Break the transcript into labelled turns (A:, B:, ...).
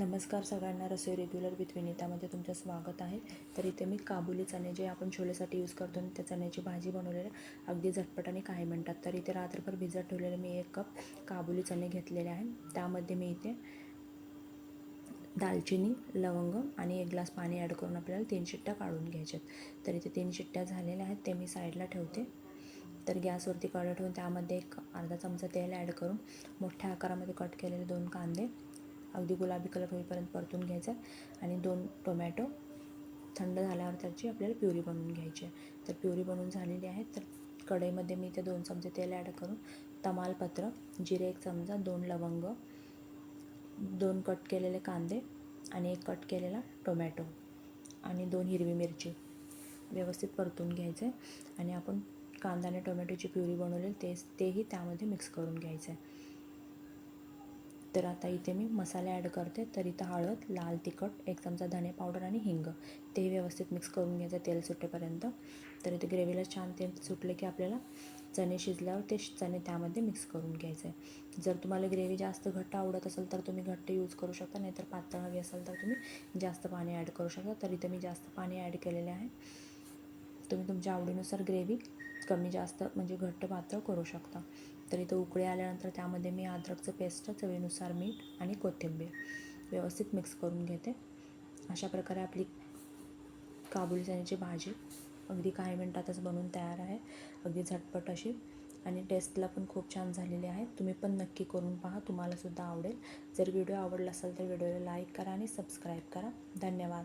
A: नमस्कार सगळ्यांना रसोई regular with विनितामध्ये तुमचं स्वागत आहे. तर इथे मी काबुली चणे जे आपण छोलेसाठी यूज करतो आणि त्या चण्याची भाजी बनवलेली अगदी झटपट आणि काही मिनटात. तर इथे रात्रभर भिजत ठेवलेले मी एक कप काबुली चणे घेतलेले आहे. त्यामध्ये मी इथे दालचिनी लवंग आणि एक ग्लास पाणी ॲड करून आपल्याला तीन शिट्ट्या काढून घ्यायच्यात. तर इथे तीन शिट्ट्या झालेल्या आहेत ते मी साईडला ठेवते. तर गॅसवरती कढई ठेवून त्यामध्ये एक अर्धा चमचा तेल ॲड करून मोठ्या आकारामध्ये कट केलेले दोन कांदे अगदी गुलाबी कलर होईपर्यंत परतून घ्यायचा आणि दोन टोमॅटो थंड झाल्यावर त्याची आपल्याला प्युरी बनवून घ्यायची आहे. तर प्युरी बनवून झालेली आहे. तर कढईमध्ये मी ते दोन चमचे तेल ॲड करून तमालपत्र जिरे एक चमचा दोन लवंग दोन कट केलेले कांदे आणि एक कट केलेला टोमॅटो आणि दोन हिरवी मिरची व्यवस्थित परतून घ्यायचं आहे आणि आपण कांदा आणि टोमॅटोची प्युरी बनवलेली ते तेही त्यामध्ये मिक्स करून घ्यायचं. आहे तर आता इथे मी मसाले ॲड करते. तर इथं हळद लाल तिखट एक चमचा धने पावडर आणि हिंग. ते व्यवस्थित मिक्स करून घ्यायचं तेल सुटेपर्यंत. तर इथे ग्रेव्हीला छान तेल सुटले की आपल्याला चणे शिजल्यावर ते चणे त्यामध्ये मिक्स करून घ्यायचं आहे जर तुम्हाला ग्रेव्ही जास्त घट्ट आवडत असेल तर तुम्ही घट्ट यूज करू शकता. नाहीतर पातळ हवी असेल तर तुम्ही जास्त पाणी ॲड करू शकता. तर इथे मी जास्त पाणी ॲड केलेले आहे. तुम्ही तुमच्या आवडीनुसार ग्रेव्ही कमी जास्त म्हणजे घट्ट पातळ करू शकता. तर इथं उकळी आल्यानंतर त्यामध्ये मी अद्रकचं पेस्ट चवीनुसार मीठ आणि कोथिंबीर व्यवस्थित मिक्स करून घेते. अशा प्रकारे आपली काबुली चण्याची भाजी अगदी काही मिनटातच बनवून तयार आहे. अगदी झटपट अशी. आणि टेस्टला पण खूप छान झालेली आहे. तुम्ही पण नक्की करून पहा. तुम्हालासुद्धा आवडेल. जर व्हिडिओ आवडला असेल तर व्हिडिओला लाईक करा आणि सबस्क्राईब करा. धन्यवाद.